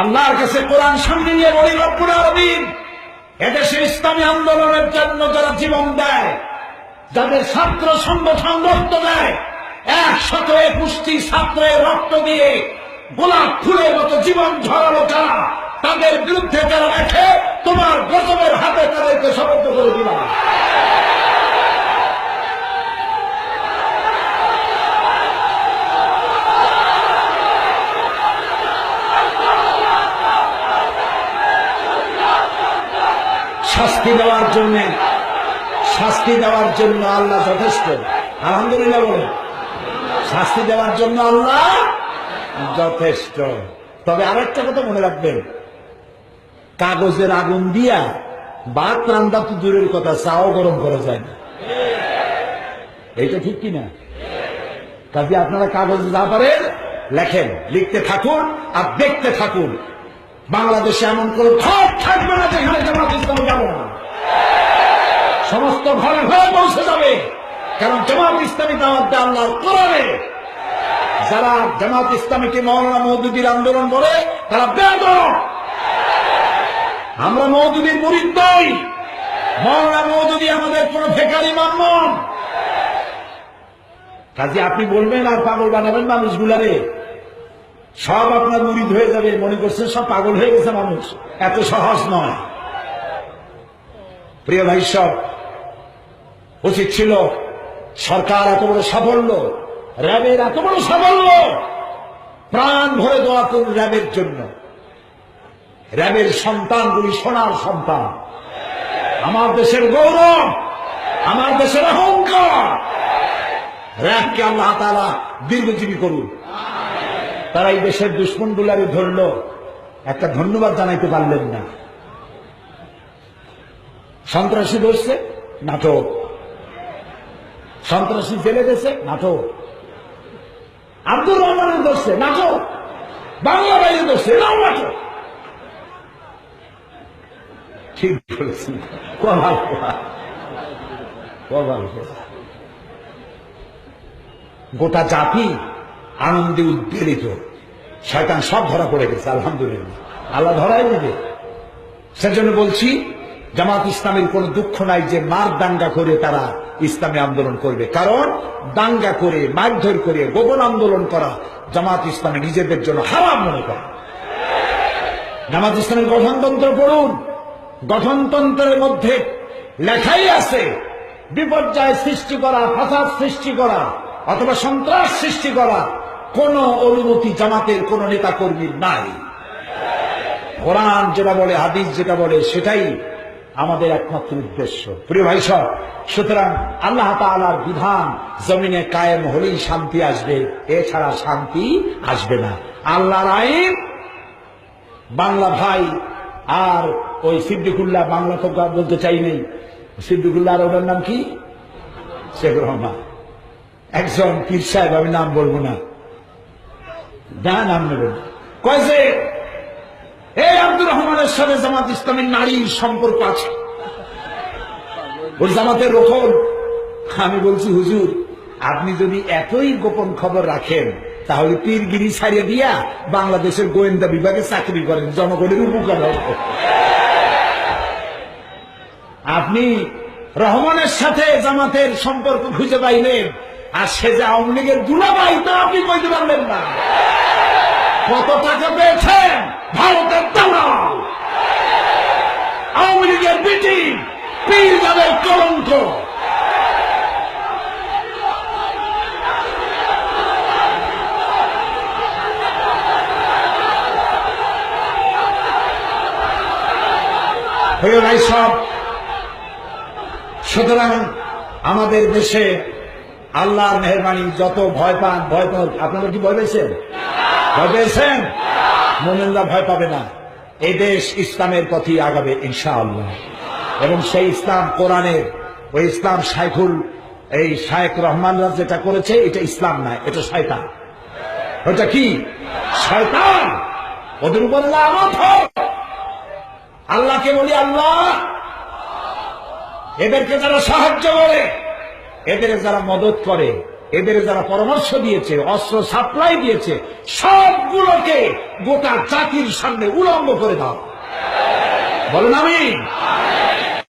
আল্লাহর কাছে কোরআন সামনে নিয়ে বলি, রব্বুল আলমিন এদেশের ইসলামী আন্দোলনের জন্য যারা জীবন দেয়, যাদের ছাত্র সংগঠন রক্ত দেয় একশত একুশটি ছাত্রের রক্ত দিয়ে গোলাপ ফুলের মতো জীবন ঝরালো তাদের বিরুদ্ধে যারা রেখে তোমার গজবের হাতে শাস্তি দেওয়ার জন্য, শাস্তি দেওয়ার জন্য আল্লাহ যথেষ্ট। আলহামদুলিল্লাহ বলে শাস্তি দেওয়ার জন্য আল্লাহ যথেষ্ট। তবে আরেকটা কথা মনে রাখবেন। কাগজের আগুন দিয়া ভাত রান্দা তো দূরের কথা, চাও গরম করা যায় না। এইটা ঠিক কিনা? কাজে আপনারা কাগজে যা পারেন, লেখেন, লিখতে থাকুন আর দেখতে থাকুন। বাংলাদেশে এমন কোন ঘর থাকবে না যেখানে জামাত ইসলাম যাবে না। সমস্ত ঘরে ঘরে পৌঁছে যাবে। কারণ জামাত ইসলামী দাওয়াত আল্লাহর কোরআনে। যারা জামাত ইসলামীকে মৌলানা মৌদুদির আন্দোলন বলে, তারা বেদ আমরা মৌদুদির মুরিদ নই। মৌলানা মৌদুদি আমাদের কোন ফেকারি মান্য কাজে আপনি বলবেন আর পাগল বানাবেন মানুষগুলারে। সব আপনার মুরিদ হয়ে যাবে, মনে করছে সব পাগল হয়ে গেছে মানুষ। এত সহজ নয়। প্রিয় ভাই সব, উচিত ছিল সরকার এত বড় সাফল্য, র্যাবের এত বড় সাফল্য। প্রাণ ভরে দোয়া করুন র্যাবের জন্য। র্যাবের সন্তানগুলি সোনার সন্তান। আমার দেশের গৌরব, আমার দেশের অহংকার। র্যাবকে আল্লাহ তালা দীর্ঘজীবী করুন। তারা এই দেশের দুশ্মন গুলারে ধরল। একটা ধন্যবাদ জানাইতে পারলেন না। সন্ত্রাসী ধরছে, নাটক। সন্ত্রাসী জেলে গেছে, নাটক। আব্দুর রহমানের ধরছে, নাটক। বাংলা বাইরে ধরছে, এটাও নাটক। ঠিক বলেছেন। কমাল কমাল গোটা জাতি আনন্দে উদ্বেলিত। শয়তান সব ধরা পড়ে গেছে, আলহামদুলিল্লাহ। আল্লাহ ধরাই নেবে সেজন্য বলছি, জামাত ইসলামের কোন দুঃখ নাই যে মার দাঙ্গা করে তারা ইসলামী আন্দোলন করবে। কারণ দাঙ্গা করে, মারধর করে, গোপন আন্দোলন করা জামাত ইসলামে নিজেদের জন্য হারাম মনে করে। জামাত ইসলামের গঠনতন্ত্র পড়ুন। গঠনতন্ত্রের মধ্যে লেখাই আছে, বিপর্যয় সৃষ্টি করা, ফাসাদ সৃষ্টি করা, অথবা সন্ত্রাস সৃষ্টি করা কোন অনুমতি জামাতের কোন নেতা কর্মীর নাই। কোরআন যেটা বলে, হাদিস যেটা বলে, সেটাই আমাদের একমাত্র উদ্দেশ্য। প্রিয় ভাই সব, সুতরাং আল্লাহ তালার বিধান জমিনে কায়েম হলেই শান্তি আসবে, এছাড়া শান্তি আসবে না। আল্লাহর আইন, বাংলা ভাই, আর ওই সিদ্দিকুল্লাহ, বাংলা তো বলতে চাই নেই। সিদ্দিকুল্লাহ আর নাম কি? শেখ রহমান। একজন পীর সাহেব, আমি নাম বলব না। না নাম নেবেন। কয় যে, এই আব্দুর রহমানের সাথে জামাত ইসলামের নারীর সম্পর্ক আছে। ওই জামাতের রোকন আমি বলছি, হুজুর, আপনি যদি এতই গোপন খবর রাখেন, তাহলে পীরগিরি ছাড়িয়ে দিয়া বাংলাদেশের গোয়েন্দা বিভাগে চাকরি করেন, জনগণের উপকার আপনি রহমানের সাথে জামাতের সম্পর্ক খুঁজে পাইলেন, আর সে যে আওয়ামী লীগের দুলাভাই, তা আপনি কইতে পারলেন না। কত টাকা পেয়েছেন? ভারতের দালাল। আওয়ামী লীগের বিটি পীর যাদের কলঙ্ক। সব। সুতরাং আমাদের দেশে আল্লাহর মেহরবানি, যত ভয় পান ভয় পান আপনারা কি ভয় পেয়েছেন ভয় পেয়েছেন মোমেনরা ভয় পাবে না। এই দেশ ইসলামের পথে আগাবে, ইনশাআল্লাহ। এবং সেই ইসলাম কোরআনের, ওই ইসলাম শাইখুল এই শায়েক রহমানরা যেটা করেছে, এটা ইসলাম নয়, এটা শয়তান। ওটা কি? শয়তান! ওদের উপর আল্লাহকে বলি আল্লাহ, এদেরকে যারা সাহায্য করে এদের যারা মদত করে এদের যারা পরামর্শ দিয়েছে, অস্ত্র সাপ্লাই দিয়েছে, সবগুলোকে গোটা জাতির সামনে উলম্ব করে দাও। বলেন আমি